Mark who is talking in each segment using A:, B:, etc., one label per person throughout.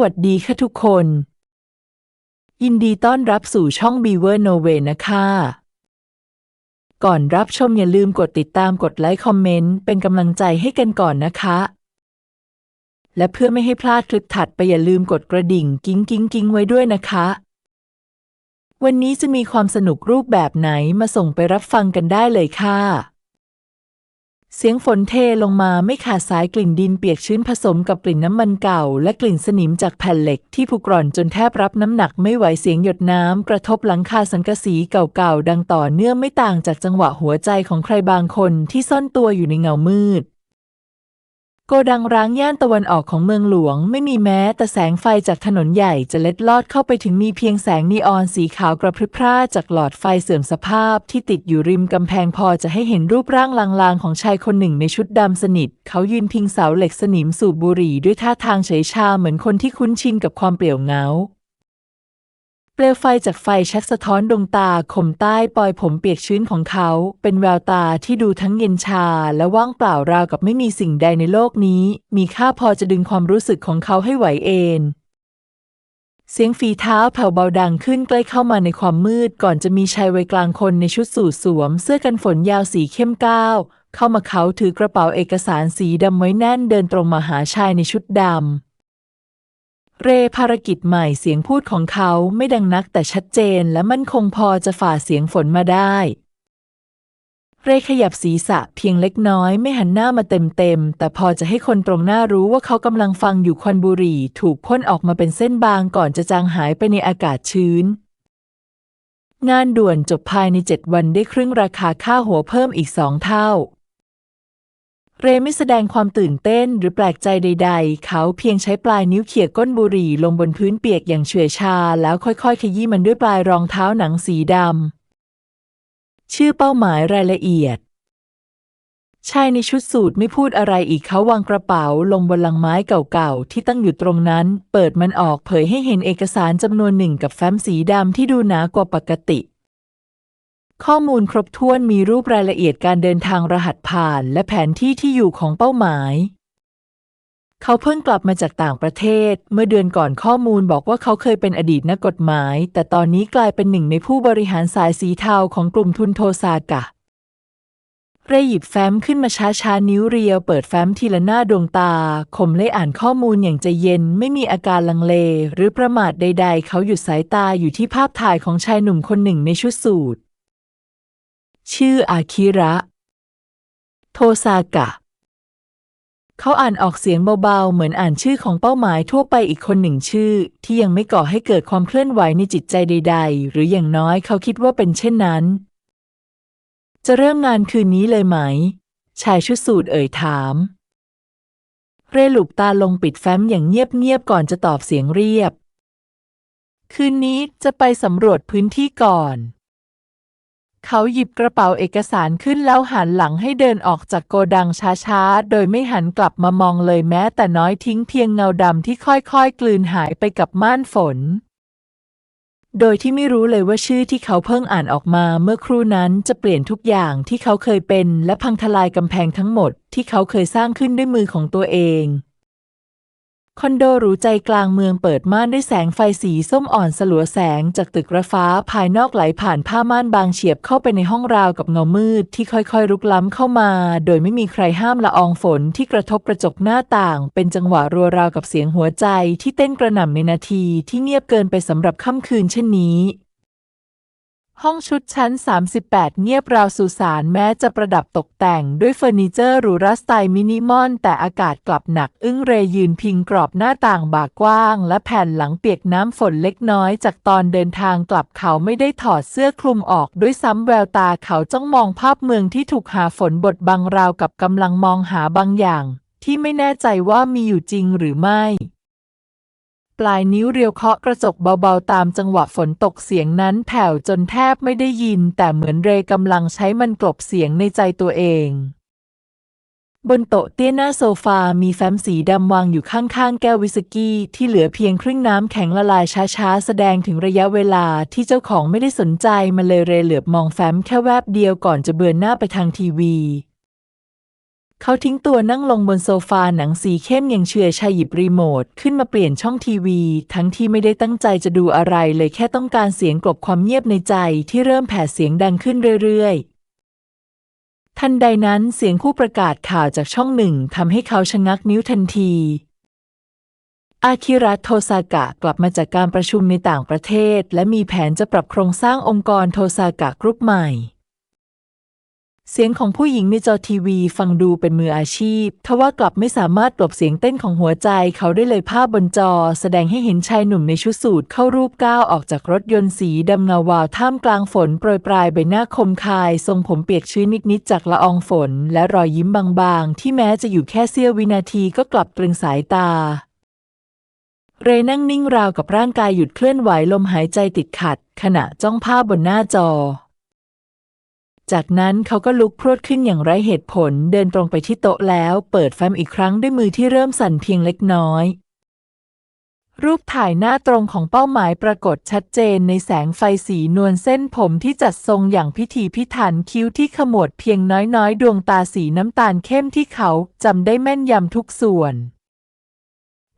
A: วัสดีค่ะทุกคน ยินดีต้อนรับสู่ช่อง Beaver No Way นะคะ ก่อนรับชมอย่าลืมกดติดตามกดไลค์คอมเมนต์เป็นกำลังใจให้กันก่อนนะคะ และเพื่อไม่ให้พลาดคลิปถัดไปอย่าลืมกดกระดิ่งกิ้งกิ้งกิ้งไว้ด้วยนะคะ วันนี้จะมีความสนุกรูปแบบไหนมาส่งไปรับฟังกันได้เลยค่ะ เสียงฝนเทลงมาไม่ขาดสายกลิ่นดินเปียกชื้นผสมกับกลิ่นน้ำมันเก่า และกลิ่นสนิมจากแผ่นเหล็กที่ผุกร่อนจนแทบรับน้ำหนักไม่ไหวเสียงหยดน้ำกระทบหลังคาสังกะสีเก่าๆดังต่อเนื่องไม่ต่างจากจังหวะหัวใจของใครบางคนที่ซ่อนตัวอยู่ในเงามืด โกดังร้างย่านตะวันออกของเมืองหลวง ไม่มีแม้แต่แสงไฟจากถนนใหญ่จะเล็ดลอดเข้าไปถึงมีเพียงแสงนีออนสีขาวกระพริบพร่าจากหลอดไฟเสื่อมสภาพที่ติดอยู่ริมกำแพงพอจะให้เห็นรูปร่างลางๆ ของชายคนหนึ่งในชุดดำสนิท เขายืนพิงเสาเหล็กสนิมสูบบุหรี่ด้วยท่าทางเฉยชาเหมือนคนที่คุ้นชินกับความเปลี่ยวเงา เปลวไฟจากไฟช็กสะท้อนดวงตาคมใต้ปลอยผมเปียกชื้นของเขา เป็นแววตาที่ดูทั้งเย็นชาและว่างเปล่าราวกับไม่มีสิ่งใดในโลกนี้ มีค่าพอจะดึงความรู้สึกของเขาให้ไหวเอนเสียงฝีเท้าแผ่วเบาดังขึ้นใกล้เข้ามาในความมืด ก่อนจะมีชายวัยกลางคนในชุดสูทสวม เสื้อกันฝนยาวสีเข้มก้าว เข้ามาเขาถือกระเป๋าเอกสารสีดำไว้แน่นเดินตรงมาหาชายในชุดดำ เรภารกิจใหม่เสียงพูดของเขาไม่ดังนักแต่ชัดเจนและมั่นคงพอจะฝ่าเสียงฝนมาได้ เรขยับศีรษะเพียงเล็กน้อยไม่หันหน้ามาเต็มๆ แต่พอจะให้คนตรงหน้ารู้ว่าเขากำลังฟังอยู่ควันบุหรี่ ถูกพ่นออกมาเป็นเส้นบางก่อนจะจางหายไปในอากาศชื้น งานด่วนจบภายในเจ็ดวันได้ครึ่งราคาค่าหัวเพิ่มอีกสองเท่า เรไม่แสดงความตื่นเต้นหรือแปลกใจใด ๆ เขาเพียงใช้ปลายนิ้วเขี่ยก้นบุหรี่ลงบนพื้นเปียกอย่างเฉื่อยชา แล้วค่อยๆ ขยี้มันด้วยปลายรองเท้าหนังสีดำ ชื่อเป้าหมายรายละเอียด ชายในชุดสูทไม่พูดอะไรอีกเขาวางกระเป๋าลงบนลังไม้เก่าๆ ที่ตั้งอยู่ตรงนั้น เปิดมันออกเผยให้เห็นเอกสารจำนวนหนึ่งกับแฟ้มสีดำที่ดูหนากว่าปกติ ข้อมูลครบถ้วนมีรูปรายละเอียดการเดินทางรหัสผ่าน และแผนที่ที่อยู่ของเป้าหมาย เขาเพิ่งกลับมาจากต่างประเทศ เมื่อเดือนก่อนข้อมูลบอกว่าเขาเคยเป็นอดีตนักกฎหมาย แต่ตอนนี้กลายเป็นหนึ่งในผู้บริหารสายสีเทาของกลุ่มทุนโทซากะ เรยหยิบแฟ้มขึ้นมาช้าช้านิ้วเรียว เปิดแฟ้มทีละหน้าดวงตา คมเล่อ่านข้อมูลอย่างใจเย็น ไม่มีอาการลังเล หรือประมาทใด ๆ เขาหยุดสายตาอยู่ที่ภาพถ่ายของชายหนุ่มคนหนึ่งในชุดสูท ชื่ออาคิระ โทซากะ เขาอ่านออกเสียงเบาๆ เหมือนอ่านชื่อของเป้าหมายทั่วไปอีกคนหนึ่งชื่อ ที่ยังไม่ก่อให้เกิดความเคลื่อนไหวในจิตใจใด ๆ หรืออย่างน้อยเขาคิดว่าเป็นเช่นนั้น จะเริ่มงานคืนนี้เลยไหม ชายชุดสูทเอ่ยถาม เรหลุบตาลงปิดแฟ้มอย่างเงียบๆก่อนจะตอบเสียงเรียบ คืนนี้จะไปสำรวจพื้นที่ก่อน เขาหยิบกระเป๋าเอกสารขึ้นแล้วหันหลังให้เดินออกจากโกดังช้าๆ โดยไม่หันกลับมามองเลยแม้แต่น้อยทิ้งเพียงเงาดำที่ค่อยๆ กลืนหายไปกับม่านฝน โดยที่ไม่รู้เลยว่าชื่อที่เขาเพิ่งอ่านออกมาเมื่อครู่นั้นจะเปลี่ยนทุกอย่างที่เขาเคยเป็นและพังทลายกำแพงทั้งหมดที่เขาเคยสร้างขึ้นด้วยมือของตัวเอง คอนโดหรูใจกลางเมืองเปิดม่านด้วยแสงไฟสีส้มอ่อนสลัวแสงจากตึกระฟ้าภายนอกไหลผ่านผ้าม่านบางเฉียบเข้าไปในห้องราวกับเงามืดที่ค่อยๆรุกล้ำเข้ามา โดยไม่มีใครห้ามละอองฝนที่กระทบกระจกหน้าต่าง เป็นจังหวะรัวราวกับเสียงหัวใจที่เต้นกระหน่ำในนาทีที่เงียบเกินไปสำหรับค่ำคืนเช่นนี้ ห้องชุดชั้น 38 เงียบราวสุสานแม้จะประดับตกแต่งด้วยเฟอร์นิเจอร์หรูราสไตล์มินิมอล แต่อากาศกลับหนัก อึ้งเรยยืนพิงกรอบหน้าต่างบากกว้าง และแผ่นหลังเปียกน้ำฝนเล็กน้อยจากตอนเดินทางกลับเขาไม่ได้ถอดเสื้อคลุมออกด้วยซ้ำแววตาเขาจ้องมองภาพเมืองที่ถูกหาฝนบดบังราวกับกำลังมองหาบางอย่าง ที่ไม่แน่ใจว่ามีอยู่จริงหรือไม่ ลายนิ้วเรียวเคาะกระจกเบาๆ ตามจังหวะฝนตกเสียงนั้นแผ่วจนแทบไม่ได้ยิน แต่เหมือนเรกำลังใช้มันกลบเสียงในใจตัวเอง บนโต๊ะเตี้ยหน้าโซฟา มีแฟ้มสีดำวางอยู่ข้างๆ แก้ววิสกี้ที่เหลือเพียงครึ่งน้ำแข็งละลายช้าๆ แสดงถึงระยะเวลาที่เจ้าของไม่ได้สนใจมันเลยเรเหลือบมองแฟ้มแค่แวบเดียวก่อนจะเบือนหน้าไปทางทีวี เขาทิ้งตัวนั่งลงบนโซฟาหนังสีเข้มอย่างเฉื่อยชายหยิบรีโมทขึ้นมาเปลี่ยนช่องทีวี ทั้งที่ไม่ได้ตั้งใจจะดูอะไรเลยแค่ต้องการเสียงกลบความเงียบในใจที่เริ่มแผ่เสียงดังขึ้นเรื่อยๆ ทันใดนั้นเสียงคู่ประกาศข่าวจากช่องหนึ่งทำให้เขาชะงักนิ้วทันที อาคิระโทซากะกลับมาจากการประชุมในต่างประเทศ และมีแผนจะปรับโครงสร้างองค์กรโทซากะกรุ๊ปใหม่ เสียงของผู้หญิงในจอทีวีฟังดูเป็นมืออาชีพทว่ากลับไม่สามารถกลบเสียงเต้นของหัวใจเขาได้เลยภาพบนจอ แสดงให้เห็นชายหนุ่มในชุดสูทเข้ารูปก้าวออกจากรถยนต์สีดำเงาวาวท่ามกลางฝนโปรยปลายใบหน้าคมคาย ทรงผมเปียกชื้นนิดๆจากละอองฝน และรอยยิ้มบางๆ ที่แม้จะอยู่แค่เสี้ยววินาทีก็กลับตรึงสายตาเรนั่งนิ่งราวกับร่างกายหยุดเคลื่อนไหวลมหายใจติดขัด ขณะจ้องภาพบนหน้าจอ จากนั้นเขาก็ลุกพรวดขึ้นอย่างไร้เหตุผลเดินตรงไปที่โต๊ะแล้ว เปิดแฟ้มอีกครั้งด้วยมือที่เริ่มสั่นเพียงเล็กน้อย รูปถ่ายหน้าตรงของเป้าหมายปรากฏชัดเจนในแสงไฟสีนวลเส้นผมที่จัดทรงอย่างพิถีพิถันคิ้วที่ขมวดเพียงน้อยๆ ดวงตาสีน้ำตาลเข้มที่เขาจำได้แม่นยำทุกส่วน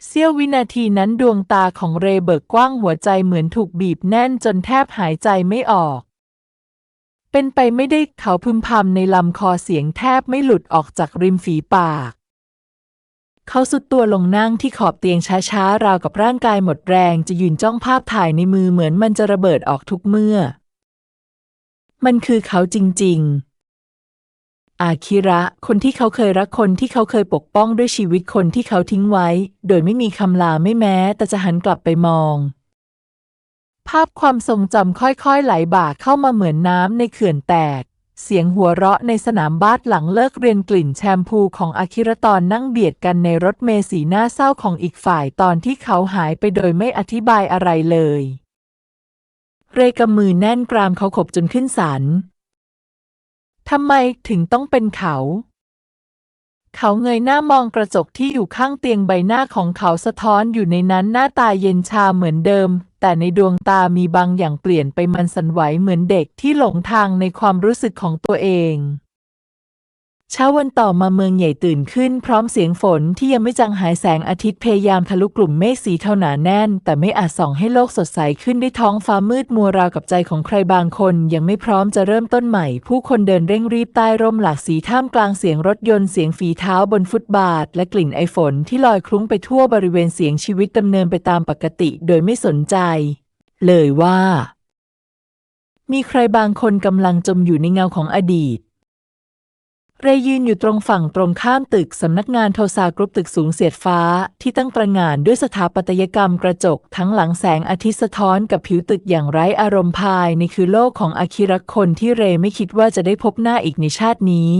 A: เสี้ยววินาทีนั้นดวงตาของเรเบิกกว้างหัวใจเหมือนถูกบีบแน่นจนแทบหายใจไม่ออก เป็นไปไม่ได้เขาพึมพำในลำคอเสียงแทบไม่หลุดออกจากริมฝีปาก เขาสุดตัวลงนั่งที่ขอบเตียงช้าๆ ราวกับร่างกายหมดแรงจะยืนจ้องภาพถ่ายในมือเหมือนมันจะระเบิดออกทุกเมื่อ มันคือเขาจริงๆอาคิระ คนที่เขาเคยรักคนที่เขาเคยปกป้องด้วยชีวิตคนที่เขาทิ้งไว้ โดยไม่มีคำลาไม่แม้ แต่จะหันกลับไปมอง ภาพความทรงจำค่อยๆ ไหลบ่าเข้ามาเหมือนน้ำในเขื่อนแตก เสียงหัวเราะในสนามบาสหลังเลิกเรียนกลิ่นแชมพูของอาคิรตอนนั่งเบียดกันในรถเมสีหน้าเศร้าของอีกฝ่ายตอนที่เขาหายไปโดยไม่อธิบายอะไรเลย เรกำมือแน่นกรามเขาขบจนขึ้นสันทำไมถึงต้องเป็นเขา เขาเงยหน้ามองกระจกที่อยู่ข้างเตียงใบหน้าของเขาสะท้อนอยู่ในนั้นหน้าตาเย็นชาเหมือนเดิม แต่ในดวงตามีบางอย่างเปลี่ยนไปมันสั่นไหวเหมือนเด็กที่หลงทางในความรู้สึกของตัวเอง เช้าวันต่อมาเมืองใหญ่ตื่นขึ้นพร้อมเสียงฝนที่ยังไม่จางหายแสงอาทิตย์พยายามทะลุกลุ่มเมฆสีเท่าหนาแน่น แต่ไม่อาจส่องให้โลกสดใสขึ้นได้ท้องฟ้ามืดมัวราวกับใจของใครบางคนยังไม่พร้อมจะเริ่มต้นใหม่ ผู้คนเดินเร่งรีบใต้ร่มหลากสีท่ามกลางเสียงรถยนต์เสียงฝีเท้าบนฟุตบาท และกลิ่นไอฝนที่ลอยคลุ้งไปทั่วบริเวณเสียงชีวิตดำเนินไปตามปกติ โดยไม่สนใจ เลยว่า มีใครบางคนกำลังจมอยู่ในเงาของอดีต เรย์ยืนอยู่ตรงฝั่งตรงข้ามตึกสำนักงานโทซากรุ๊ปตึกสูงเสียดฟ้า ที่ตั้งประงานด้วยสถาปัตยกรรมกระจก ทั้งหลังแสงอาทิตย์สะท้อนกับผิวตึกอย่างไร้อารมณ์ภายในคือโลกของอาคิระคนที่เรไม่คิดว่าจะได้พบหน้าอีกในชาตินี้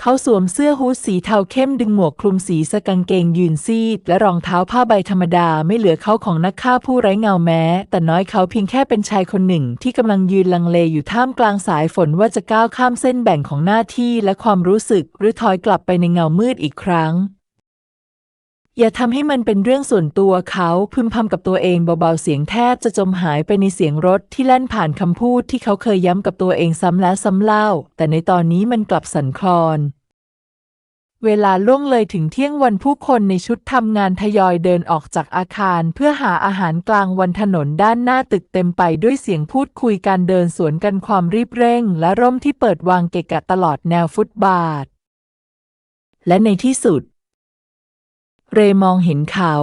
A: เขาสวมเสื้อฮู้ดสีเทาเข้มดึงหมวกคลุมสีสกางเกงยืนซีด และรองเท้าผ้าใบธรรมดาไม่เหลือเขาของนักฆ่าผู้ไร้เงาแม้ แต่น้อยเขาเพียงแค่เป็นชายคนหนึ่ง ที่กำลังยืนลังเลอยู่ท่ามกลางสายฝนว่าจะก้าวข้ามเส้นแบ่งของหน้าที่และความรู้สึก หรือถอยกลับไปในเงามืดอีกครั้ง อย่าทำให้มันเป็นเรื่องส่วนตัวเขาพึมพำกับตัวเองเบาๆเสียงแทบจะจมหายไปในเสียงรถที่แล่นผ่านคำพูดที่เขาเคยย้ำกับตัวเองซ้ำแล้วซ้ำเล่า แต่ในตอนนี้มันกลับสั่นคลอนเวลาล่วงเลยถึงเที่ยงวันผู้คนในชุดทำงานทยอยเดินออกจากอาคาร เพื่อหาอาหารกลางวันถนนด้านหน้าตึกเต็มไปด้วยเสียงพูดคุยการเดินสวนกันความรีบเร่ง และร่มที่เปิดวางเกะกะตลอดแนวฟุตบาท และในที่สุด เรมองเห็นเขา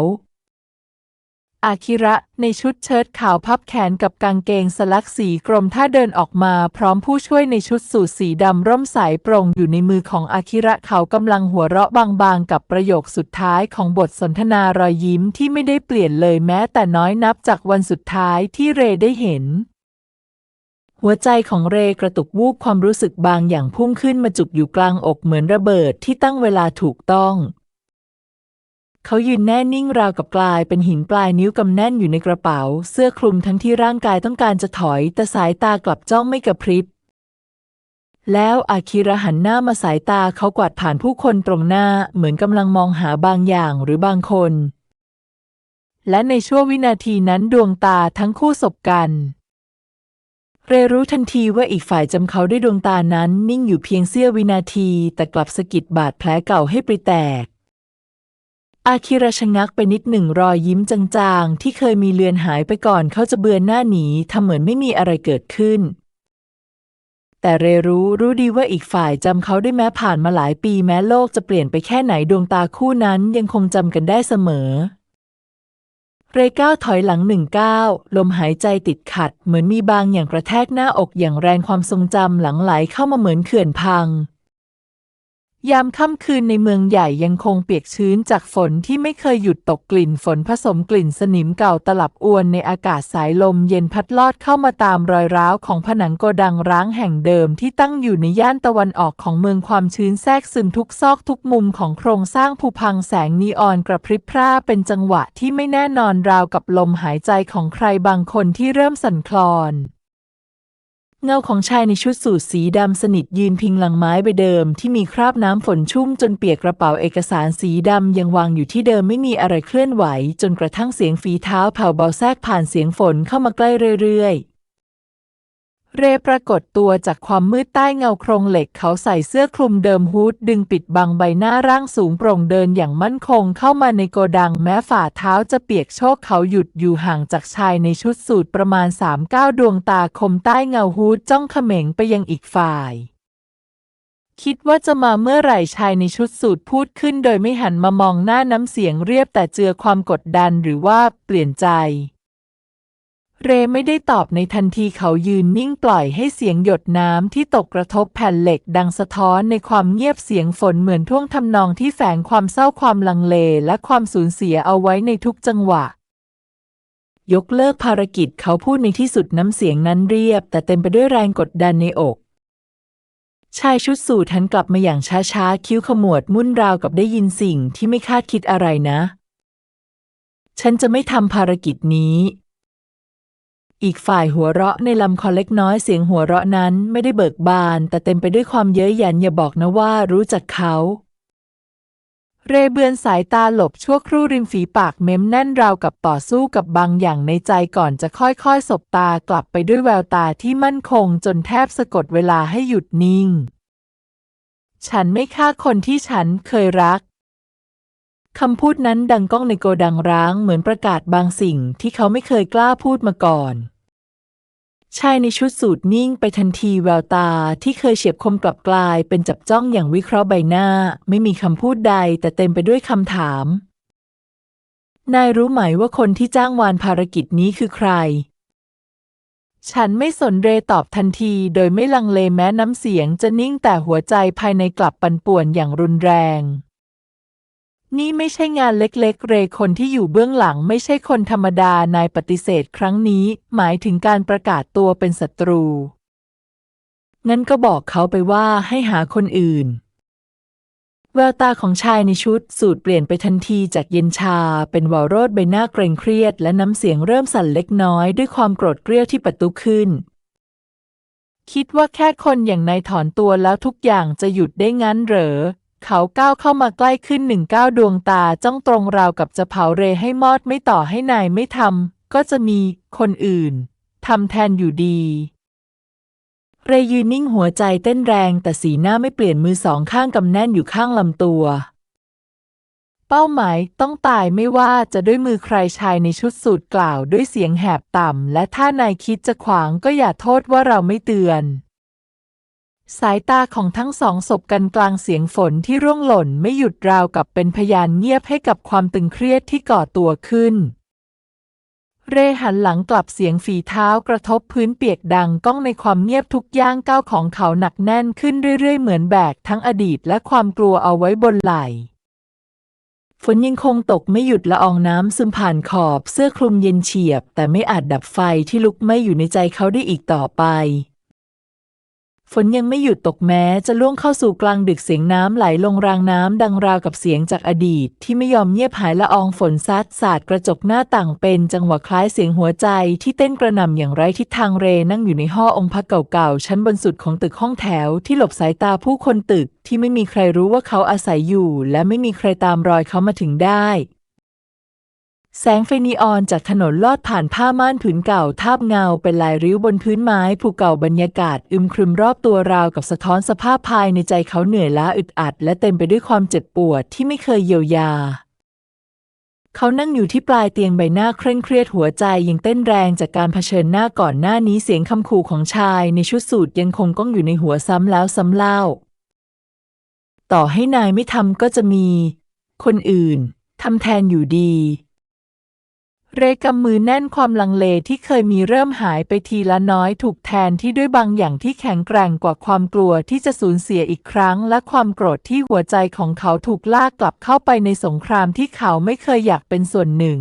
A: อาคิระในชุดเชิ้ตขาวพับแขนกับกางเกงสลักสีกรมถ้าเดินออกมาพร้อมผู้ช่วยในชุดสูทสีดำร่มสายโปร่งอยู่ในมือของอาคิระเขากำลังหัวเราะบางๆ กับประโยคสุดท้ายของบทสนทนารอยยิ้มที่ไม่ได้เปลี่ยนเลยแม้แต่น้อยนับจากวันสุดท้ายที่เรได้เห็นหัวใจของเรกระตุกวูบความรู้สึกบางอย่างพุ่งขึ้นมาจุกอยู่กลางอกเหมือนระเบิดที่ตั้งเวลาถูกต้อง เขายืนแน่นิ่งราวกับกลายเป็นหินปลายนิ้วกำแน่นอยู่ในกระเป๋า เสื้อคลุมทั้งที่ร่างกายต้องการจะถอย แต่สายตากลับจ้องไม่กระพริบ แล้วอาคิระหันหน้ามาสายตาเขากวาดผ่านผู้คนตรงหน้าเหมือนกำลังมองหาบางอย่างหรือบางคน และในช่วงวินาทีนั้นดวงตาทั้งคู่สบกัน เรรู้ทันทีว่าอีกฝ่ายจำเขาด้วยดวงตานั้นนิ่งอยู่เพียงเสี้ยววินาที แต่กลับสะกิดบาดแผลเก่าให้ปริแตก อาคิระชะงักไปนิดหนึ่งรอยยิ้มจางๆ ที่เคยมีเลือนหายไปก่อนเขาจะเบือนหน้าหนีทำเหมือนไม่มีอะไรเกิดขึ้น แต่เรรู้รู้ดีว่าอีกฝ่ายจำเขาได้แม้ผ่านมาหลายปีแม้โลกจะเปลี่ยนไปแค่ไหนดวงตาคู่นั้นยังคงจำกันได้เสมอ เรก้าวถอยหลังหนึ่งก้าวลมหายใจติดขัด เหมือนมีบางอย่างกระแทกหน้าอกอย่างแรงความทรงจำหลังไหลเข้ามาเหมือนเขื่อนพัง ยามค่ำคืนในเมืองใหญ่ยังคงเปียกชื้นจากฝนที่ไม่เคยหยุดตกกลิ่นฝนผสมกลิ่นสนิมเก่าตลับอวนในอากาศสายลมเย็นพัดลอดเข้ามาตามรอยร้าวของผนังโกดังร้างแห่งเดิมที่ตั้งอยู่ในย่านตะวันออกของเมืองความชื้นแทรกซึมทุกซอกทุกมุมของโครงสร้างผุพังแสงนีออนกระพริบพร่าเป็นจังหวะที่ไม่แน่นอนราวกับลมหายใจของใครบางคนที่เริ่มสั่นคลอน เงาของชายในชุดสูทสีดำสนิทยืนพิงหลังไม้ใบเดิม ที่มีคราบน้ำฝนชุ่มจนเปียกกระเป๋าเอกสารสีดำยังวางอยู่ที่เดิมไม่มีอะไรเคลื่อนไหว จนกระทั่งเสียงฝีเท้าแผ่วเบาแทรกผ่านเสียงฝนเข้ามาใกล้เรื่อยๆ เรปรากฏตัวจากความมืดใต้เงาโครงเหล็กเขาใส่เสื้อคลุมเดิมฮูดดึงปิดบังใบหน้าร่างสูงโปร่งเดินอย่างมั่นคงเข้ามาในโกดังแม้ฝ่าเท้าจะเปียกโชกเขาหยุดอยู่ห่างจากชายในชุดสูทประมาณสามก้าวดวงตาคมใต้เงาฮูดจ้องเขม็งไปยังอีกฝ่าย คิดว่าจะมาเมื่อไหร่ชายในชุดสูทพูดขึ้นโดยไม่หันมามองหน้าน้ำเสียงเรียบแต่เจือความกดดันหรือว่าเปลี่ยนใจ เรไม่ได้ตอบในทันทีเขายืนนิ่งปล่อยให้เสียงหยดน้ำที่ตกกระทบแผ่นเหล็กดังสะท้อนในความเงียบเสียงฝนเหมือนท่วงทำนองที่แฝงความเศร้าความลังเลและความสูญเสียเอาไว้ในทุกจังหวะ ยกเลิกภารกิจเขาพูดในที่สุดน้ำเสียงนั้นเรียบ แต่เต็มไปด้วยแรงกดดันในอกชายชุดสูทหันกลับมาอย่างช้าๆ คิ้วขมวดมุ่นราวกับได้ยินสิ่งที่ไม่คาดคิดอะไรนะ ฉันจะไม่ทำภารกิจนี้ อีกฝ่ายหัวเราะในลำคอเล็กน้อยเสียงหัวเราะนั้นไม่ได้เบิกบาน แต่เต็มไปด้วยความเย้ยหยันอย่าบอกนะว่ารู้จักเขา เรเบือนสายตาหลบชั่วครู่ริมฝีปากเม้มแน่นราวกับต่อสู้กับบางอย่างในใจก่อนจะค่อยๆ สบตากลับไปด้วยแววตาที่มั่นคงจนแทบสะกดเวลาให้หยุดนิ่ง ฉันไม่ฆ่าคนที่ฉันเคยรักคำพูดนั้นดังก้องในโกดังร้างเหมือนประกาศบางสิ่งที่เขาไม่เคยกล้าพูดมาก่อน ชายในชุดสูทนิ่งไปทันทีแววตาที่เคยเฉียบคมกลับกลายเป็นจับจ้องอย่างวิเคราะห์ใบหน้า ไม่มีคำพูดใดแต่เต็มไปด้วยคำถาม นายรู้ไหมว่าคนที่จ้างวานภารกิจนี้คือใคร ฉันไม่สนเรตอบทันทีโดยไม่ลังเลแม้น้ำเสียงจะนิ่งแต่หัวใจภายในกลับปั่นป่วนอย่างรุนแรง นี่ไม่ใช่งานเล็กๆ เรคนที่อยู่เบื้องหลังไม่ใช่คนธรรมดานายปฏิเสธครั้งนี้ หมายถึงการประกาศตัวเป็นศัตรู งั้นก็บอกเขาไปว่าให้หาคนอื่น แววตาของชายในชุดสูตรเปลี่ยนไปทันทีจากเย็นชาเป็นวาวโรดใบหน้าเกรงเครียด และน้ำเสียงเริ่มสั่นเล็กน้อยด้วยความโกรธเกรี้ยวที่ประตูขึ้น คิดว่าแค่คนอย่างนายถอนตัวแล้วทุกอย่างจะหยุดได้งั้นเหรอ เขาก้าวเข้ามาใกล้ขึ้นหนึ่งก้าวดวงตาจ้องตรงราวกับจะเผาเรให้มอดไม่ต่อให้นายไม่ทำก็จะมีคนอื่นทำแทนอยู่ดี เรยืนนิ่งหัวใจเต้นแรงแต่สีหน้าไม่เปลี่ยนมือสองข้างกำแน่นอยู่ข้างลำตัว เป้าหมายต้องตายไม่ว่าจะด้วยมือใครชายในชุดสูทกล่าวด้วยเสียงแหบต่ำและถ้านายคิดจะขวางก็อย่าโทษว่าเราไม่เตือน สายตาของทั้งสองสบกันกลางเสียงฝนที่ร่วงหล่นไม่หยุดราวกับเป็นพยานเงียบให้กับความตึงเครียดที่ก่อตัวขึ้น เรหันหลังกลับเสียงฝีเท้ากระทบพื้นเปียกดังก้องในความเงียบทุกย่างก้าวของเขาหนักแน่นขึ้นเรื่อยๆ เหมือนแบกทั้งอดีตและความกลัวเอาไว้บนไหล่ฝนยังคงตกไม่หยุดละอองน้ำซึมผ่านขอบเสื้อคลุมเย็นเฉียบ แต่ไม่อาจดับไฟที่ลุกไหม้อยู่ในใจเขาได้อีกต่อไป ฝนยังไม่หยุดตกแม้จะล่วงเข้าสู่กลางดึกเสียงน้ำไหลลงรางน้ำดังราวกับเสียงจากอดีต ที่ไม่ยอมเงียบหายละอองฝนซัดสาดกระจกหน้าต่างเป็นจังหวะคล้ายเสียงหัวใจที่เต้นกระหน่ำอย่างไร้ทิศทางเรนั่งอยู่ในห้อองค์พระเก่าๆชั้นบนสุดของตึกห้องแถวที่หลบสายตาผู้คนตึกที่ไม่มีใครรู้ว่าเขาอาศัยอยู่ และไม่มีใครตามรอยเขามาถึงได้ แสงไฟนีออนจากถนนลอดผ่านผ้าม่านผืนเก่าทาบเงาเป็นลายริ้วบนพื้นไม้ภูเก่าบรรยากาศอึมครึมรอบตัวราวกับสะท้อนสภาพภายในใจเขาเหนื่อยล้าอึดอัด และเต็มไปด้วยความเจ็บปวดที่ไม่เคยเยียวยา เขานั่งอยู่ที่ปลายเตียงใบหน้าเคร่งเครียดหัวใจยังเต้นแรงจากการเผชิญหน้าก่อนหน้านี้เสียงคำขู่ของชายในชุดสูทยังคงก้องอยู่ในหัวซ้ำแล้วซ้ำเล่า ต่อให้นายไม่ทำก็จะมี คนอื่นทำแทนอยู่ดี เรกำมือแน่นความลังเลที่เคยมีเริ่มหายไปทีละน้อยถูกแทนที่ด้วยบางอย่างที่แข็งแกร่งกว่าความกลัวที่จะสูญเสียอีกครั้ง และความโกรธที่หัวใจของเขาถูกลากกลับเข้าไปในสงครามที่เขาไม่เคยอยากเป็นส่วนหนึ่ง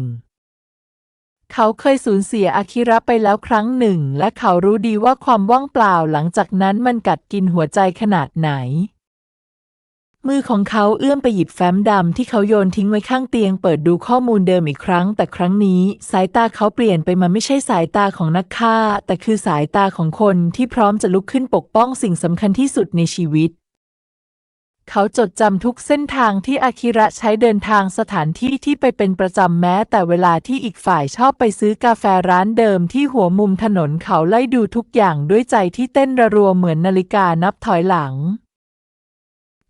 A: เขาเคยสูญเสียอาคิระไปแล้วครั้งหนึ่ง และเขารู้ดีว่าความว่างเปล่าหลังจากนั้นมันกัดกินหัวใจขนาดไหน มือของเขาเอื้อมไปหยิบแฟ้มดำที่เขาโยนทิ้งไว้ข้างเตียง เปิดดูข้อมูลเดิมอีกครั้ง แต่ครั้งนี้ สายตาเขาเปลี่ยนไปมันไม่ใช่สายตาของนักฆ่า แต่คือสายตาของคนที่พร้อมจะลุกขึ้นปกป้องสิ่งสำคัญที่สุดในชีวิต เขาจดจำทุกเส้นทางที่อาคิระใช้เดินทางสถานที่ที่ไปเป็นประจำแม้ แต่เวลาที่อีกฝ่ายชอบไปซื้อกาแฟร้านเดิมที่หัวมุมถนนเขาไล่ดูทุกอย่างด้วยใจที่เต้นระรัวเหมือนนาฬิกานับถอยหลัง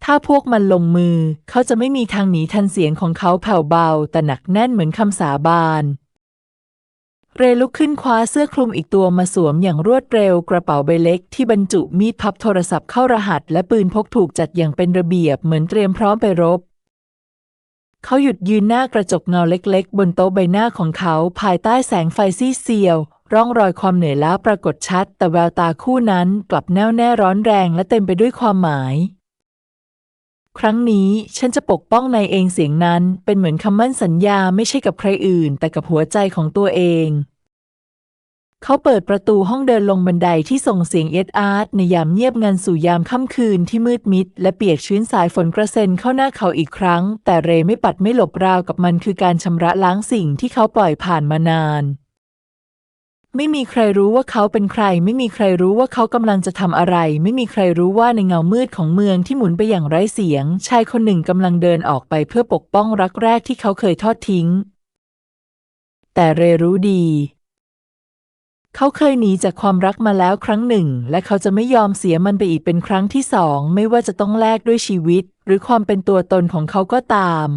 A: ถ้าพวกมันลงมือ เขาจะไม่มีทางหนีทันเสียงของเขาแผ่วเบา แต่หนักแน่นเหมือนคำสาบาน เรลุกขึ้นคว้าเสื้อคลุมอีกตัวมาสวมอย่างรวดเร็วกระเป๋าใบเล็กที่บรรจุมีดพับโทรศัพท์เข้ารหัส และปืนพกถูกจัดอย่างเป็นระเบียบเหมือนเตรียมพร้อมไปรบ เขาหยุดยืนหน้ากระจกเงาเล็ก ๆ บนโต๊ะใบหน้าของเขาภายใต้แสงไฟซีเซียวร่องรอยความเหนื่อยล้าปรากฏชัด แต่แววตาคู่นั้นกลับแน่วแน่ร้อนแรงและเต็มไปด้วยความหมาย ครั้งนี้ฉันจะปกป้องนายเองเสียงนั้น เป็นเหมือนคำมั่นสัญญาไม่ใช่กับใครอื่น แต่กับหัวใจของตัวเอง เขาเปิดประตูห้องเดินลงบันไดที่ส่งเสียงเอ็ดอาร์ตในยามเงียบงันสู่ยามค่ำคืนที่มืดมิด และเปียกชื้นสายฝนกระเซ็นเข้าหน้าเขาอีกครั้ง แต่เรไม่ปัดไม่หลบราวกับมันคือการชำระล้างสิ่งที่เขาปล่อยผ่านมานาน ไม่มีใครรู้ว่าเขาเป็นใคร ไม่มีใครรู้ว่าเขากำลังจะทำอะไร ไม่มีใครรู้ว่าในเงามืดของเมืองที่หมุนไปอย่างไร้เสียง ชายคนหนึ่งกำลังเดินออกไปเพื่อปกป้องรักแรกที่เขาเคยทอดทิ้ง แต่เรรู้ดี เขาเคยหนีจากความรักมาแล้วครั้งหนึ่ง และเขาจะไม่ยอมเสียมันไปอีกเป็นครั้งที่สอง ไม่ว่าจะต้องแลกด้วยชีวิต หรือความเป็นตัวตนของเขาก็ตาม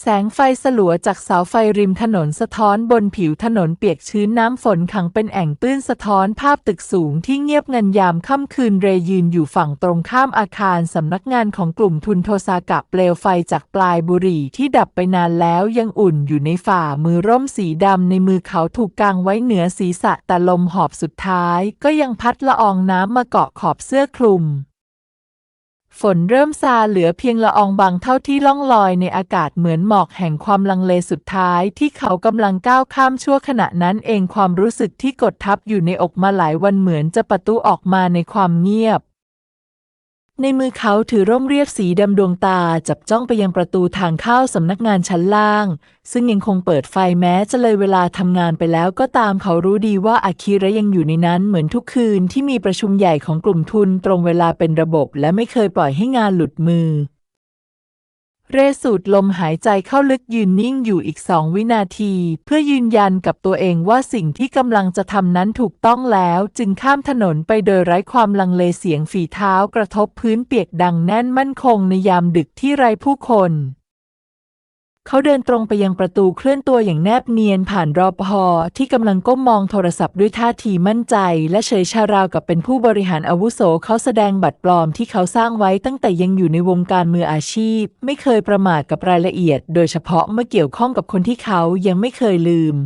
A: แสงไฟสลัวจากเสาไฟริมถนนสะท้อนบนผิวถนนเปียกชื้นน้ำฝนขังเป็นแอ่งตื้นสะท้อนภาพตึกสูงที่เงียบงันยามค่ำคืนเรยืนอยู่ฝั่งตรงข้ามอาคารสำนักงานของกลุ่มทุนโทซากะเปลวไฟจากปลายบุหรี่ที่ดับไปนานแล้วยังอุ่นอยู่ในฝ่ามือร่มสีดำในมือเขาถูกกางไว้เหนือศีรษะแต่ลมหอบสุดท้ายก็ยังพัดละอองน้ำมาเกาะขอบเสื้อคลุม ฝนเริ่มซาเหลือเพียงละอองบางเท่าที่ล่องลอยในอากาศเหมือนหมอกแห่งความลังเลสุดท้ายที่เขากำลังก้าวข้ามชั่วขณะนั้นเองความรู้สึกที่กดทับอยู่ในอกมาหลายวันเหมือนจะประตูออกมาในความเงียบ ในมือเขาถือร่มเรียบสีดำดวงตาจับจ้องไปยังประตูทางเข้าสำนักงานชั้นล่าง ซึ่งยังคงเปิดไฟแม้จะเลยเวลาทำงานไปแล้วก็ตามเขารู้ดีว่าอาคิระยังอยู่ในนั้นเหมือนทุกคืนที่มีประชุมใหญ่ของกลุ่มทุนตรงเวลาเป็นระบบและไม่เคยปล่อยให้งานหลุดมือ เรสูดลมหายใจเข้าลึกยืนนิ่งอยู่อีกสองวินาที เพื่อยืนยันกับตัวเองว่าสิ่งที่กำลังจะทำนั้นถูกต้องแล้ว จึงข้ามถนนไปโดยไร้ความลังเลเสียงฝีเท้ากระทบพื้นเปียกดังแน่นมั่นคงในยามดึกที่ไร้ผู้คน เขาเดินตรงไปยังประตูเคลื่อนตัวอย่างแนบเนียนผ่านรอปภที่กำลังก้มมองโทรศัพท์ด้วยท่าทีมั่นใจ และเฉยชาราวกับเป็นผู้บริหารอาวุโสเขาแสดงบัตรปลอมที่เขาสร้างไว้ตั้งแต่ยังอยู่ในวงการมืออาชีพ ไม่เคยประมาทกับรายละเอียด โดยเฉพาะเมื่อเกี่ยวข้องกับคนที่เขายังไม่เคยลืม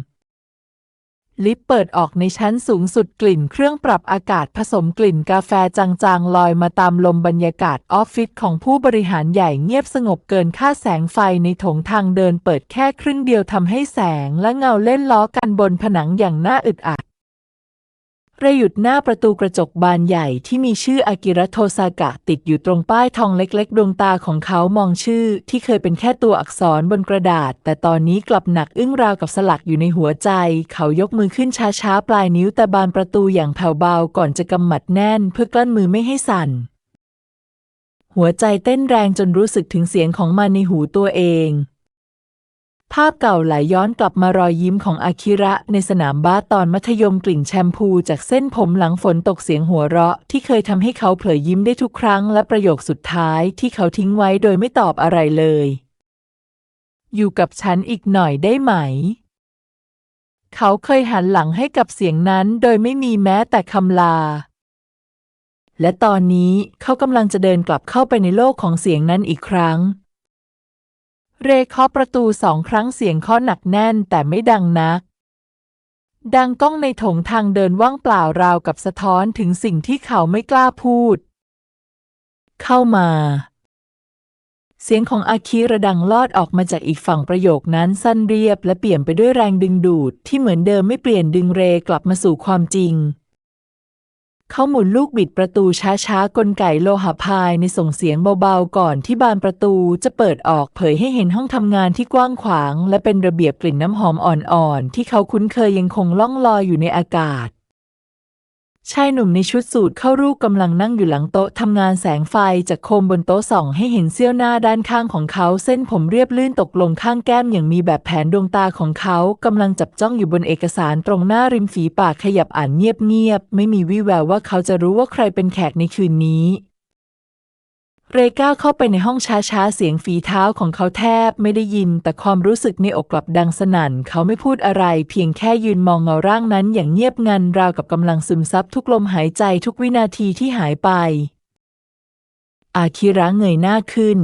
A: ลิฟต์เปิดออกในชั้นสูงสุดกลิ่นเครื่องปรับอากาศผสมกลิ่นกาแฟจางๆ ลอยมาตามลมบรรยากาศออฟฟิศของผู้บริหารใหญ่เงียบสงบเกินค่าแสงไฟในถงทางเดินเปิดแค่ครึ่งเดียวทำให้แสงและเงาเล่นล้อกันบนผนังอย่างน่าอึดอัด เรหยุดหน้าประตูกระจกบานใหญ่ที่มีชื่ออากิระโทซากะติดอยู่ตรงป้ายทองเล็กๆ ดวงตาของเขามองชื่อที่เคยเป็นแค่ตัวอักษรบนกระดาษ แต่ตอนนี้กลับหนักอึ้งราวกับสลักอยู่ในหัวใจ เขายกมือขึ้นช้าๆ ปลายนิ้วแต่บานประตูอย่างแผ่วเบาก่อนจะกำหมัดแน่นเพื่อกลั้นมือไม่ให้สั่น หัวใจเต้นแรงจนรู้สึกถึงเสียงของมันในหูตัวเอง ภาพเก่าไหลยย้อนกลับมารอยยิ้มของอาคิระในสนามบาสตอนมัธยมกลิ่นแชมพูจากเส้นผมหลังฝนตกเสียงหัวเราะ ที่เคยทำให้เขาเผลอยิ้มได้ทุกครั้งและประโยคสุดท้ายที่เขาทิ้งไว้โดยไม่ตอบอะไรเลย อยู่กับฉันอีกหน่อยได้ไหม เขาเคยหันหลังให้กับเสียงนั้นโดยไม่มีแม้แต่คำลา และตอนนี้เขากำลังจะเดินกลับเข้าไปในโลกของเสียงนั้นอีกครั้ง เรเคาะประตูสองครั้งเสียงเคาะหนักแน่นแต่ไม่ดังนัก ดังก้องในถงทางเดินว่างเปล่าราวกับสะท้อนถึงสิ่งที่เขาไม่กล้าพูด เข้ามา เสียงของอาคิระดังลอดออกมาจากอีกฝั่งประโยคนั้นสั้นเรียบและเปลี่ยมไปด้วยแรงดึงดูดที่เหมือนเดิมไม่เปลี่ยนดึงเรกลับมาสู่ความจริง เขาหมุนลูกบิดประตูช้าๆ กลไกโลหะพายในส่งเสียงเบาๆ ก่อนที่บานประตูจะเปิดออกเผยให้เห็นห้องทำงานที่กว้างขวาง และเป็นระเบียบกลิ่นน้ำหอมอ่อนๆ ที่เขาคุ้นเคยยังคงล่องลอยอยู่ในอากาศ ชายหนุ่มในชุดสูทเข้ารูปกำลังนั่งอยู่หลังโต๊ะทำงานแสงไฟจากโคมบนโต๊ะส่องให้เห็นเสี้ยวหน้าด้านข้างของเขา เส้นผมเรียบลื่นตกลงข้างแก้มอย่างมีแบบแผนดวงตาของเขากำลังจับจ้องอยู่บนเอกสารตรงหน้าริมฝีปากขยับอ่านเงียบๆไม่มีวี่แววว่าเขาจะรู้ว่าใครเป็นแขกในคืนนี้ เรก้าวเข้าไปในห้องช้าๆ เสียงฝีเท้าของเขาแทบไม่ได้ยิน แต่ความรู้สึกในอกกลับดังสนั่น เขาไม่พูดอะไร เพียงแค่ยืนมองเงาร่างนั้นอย่างเงียบงันราวกับกำลังซึมซับทุกลมหายใจทุกวินาทีที่หายไป อาคิระเงยหน้าขึ้น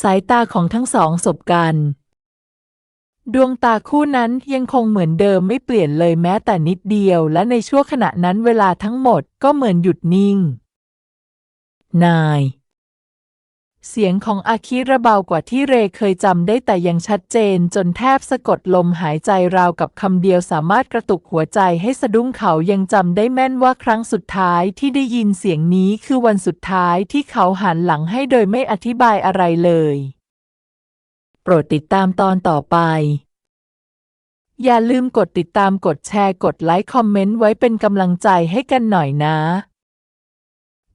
A: สายตาของทั้งสองสบกัน ดวงตาคู่นั้นยังคงเหมือนเดิมไม่เปลี่ยนเลยแม้แต่นิดเดียว และในชั่วขณะนั้นเวลาทั้งหมดก็เหมือนหยุดนิ่ง นาย เสียงของอาคิระเบากว่าที่เรเคยจำได้แต่ยังชัดเจนจนแทบสะกดลมหายใจราวกับคำเดียวสามารถกระตุกหัวใจให้สะดุ้งเขายังจำได้แม่นว่าครั้งสุดท้ายที่ได้ยินเสียงนี้คือวันสุดท้ายที่เขาหันหลังให้โดยไม่อธิบายอะไรเลย โปรดติดตามตอนต่อไปอย่าลืมกดติดตามกดแชร์กดไลค์คอมเมนต์ไว้เป็นกำลังใจให้กันหน่อยนะ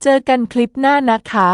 A: เจอกันคลิปหน้านะคะ